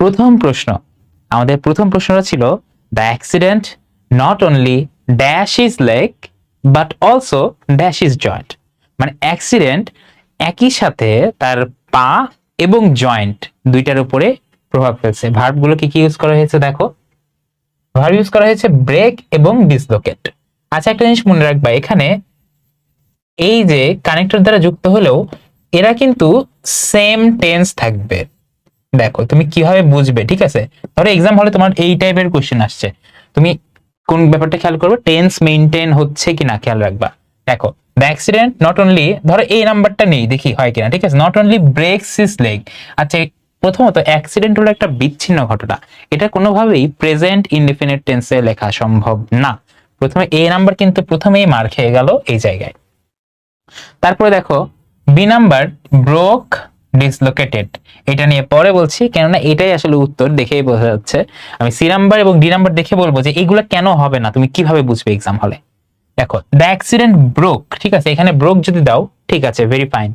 প্রথম প্রশ্ন। আমাদের প্রথম প্রশ্নটা ছিল the accident not only dash is leg but also dash is joint মানে অ্যাক্সিডেন্ট একই সাথে তার পা এবং জয়েন্ট দুইটার উপরে প্রভাব ফেলছে। ভার্বগুলো কি কি ইউজ করা হয়েছে দেখো। ভার্ব ইউজ করা হয়েছে ব্রেক এবং ডিসলোকেট আচ্ছা একটা জিনিস মনে রাখবা, এখানে এই যে কানেক্টর দ্বারা যুক্ত হলেও এরা কিন্তু সেম টেন্স থাকবে। দেখো, তুমি কীভাবে বুঝবে, ঠিক আছে? ধরো এক্সাম হলে তোমার এই টাইপের কোশ্চেন আসছে। তুমি কোন ব্যাপারটা খেয়াল করবে? টেন্স মেইনটেইন হচ্ছে কিনা খেয়াল রাখবা। দেখো দ্য অ্যাক্সিডেন্ট নট অনলি ধরো এই নাম্বারটা নেই, দেখি হয় কিনা, ঠিক আছে? Not only brakes is leg আচ্ছা প্রথমত অ্যাক্সিডেন্ট হলো একটা বিচ্ছিন্ন ঘটনা। এটা কোনোভাবেই প্রেজেন্ট ইনডিফিনিট টেন্সে লেখা সম্ভব না। প্রথমে এ নাম্বার কিন্তু প্রথমেই মার খেয়ে গেল এই জায়গায়। তারপরে দেখো বি নাম্বার ব্রোক ডিসলোকেটেড এটা নিয়ে পরে বলছি, কেননা এটাই আসলে উত্তর দেখেই বোঝা যাচ্ছে। আমি সি নাম্বার এবং ডি নাম্বার দেখে বলব যে এগুলো কেন হবে না, তুমি কীভাবে বুঝবে এক্সাম হলে দেখো দ্য অ্যাক্সিডেন্ট ব্রোক ঠিক আছে? এখানে ব্রোক যদি দাও, ঠিক আছে ভেরি ফাইন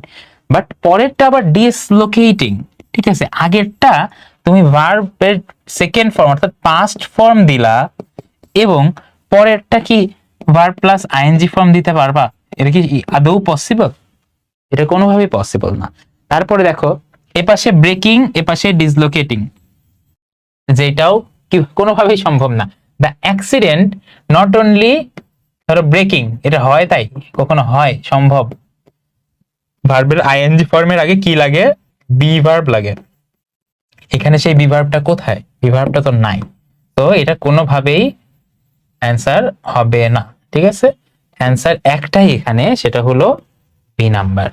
বাট পরেরটা আবার ডিসলোকেটিং ঠিক আছে? আগেরটা তুমি ভার্বের সেকেন্ড ফর্ম অর্থাৎ পাস্ট ফর্ম দিলা, এবং পরেরটা কি ভার্ব প্লাস আইএনজি ফর্ম দিতে পারবা? এটা কি আদৌ পসিবল এটা কোনোভাবেই পসিবল না। তারপরে দেখো, এপাশে ব্রেকিং এপাশে ডিসলোকেটিং যেটাও কি, কোনোভাবেই সম্ভব না। দ্য অ্যাক্সিডেন্ট নট অনলি ধরো ব্রেকিং এটা হয় তাই? কখনো হয়, সম্ভব। ভার্বের আইএনজি ফর্মের আগে কি লাগে? বি ভার্ব লাগে। এখানে সেই বি ভার্বটা কোথায়? বি ভার্বটা তো নাই। তো এটা কোনোভাবেই অ্যান্সার হবে না, ঠিক আছে? অ্যান্সার একটাই এখানে, সেটা হলো বি নাম্বার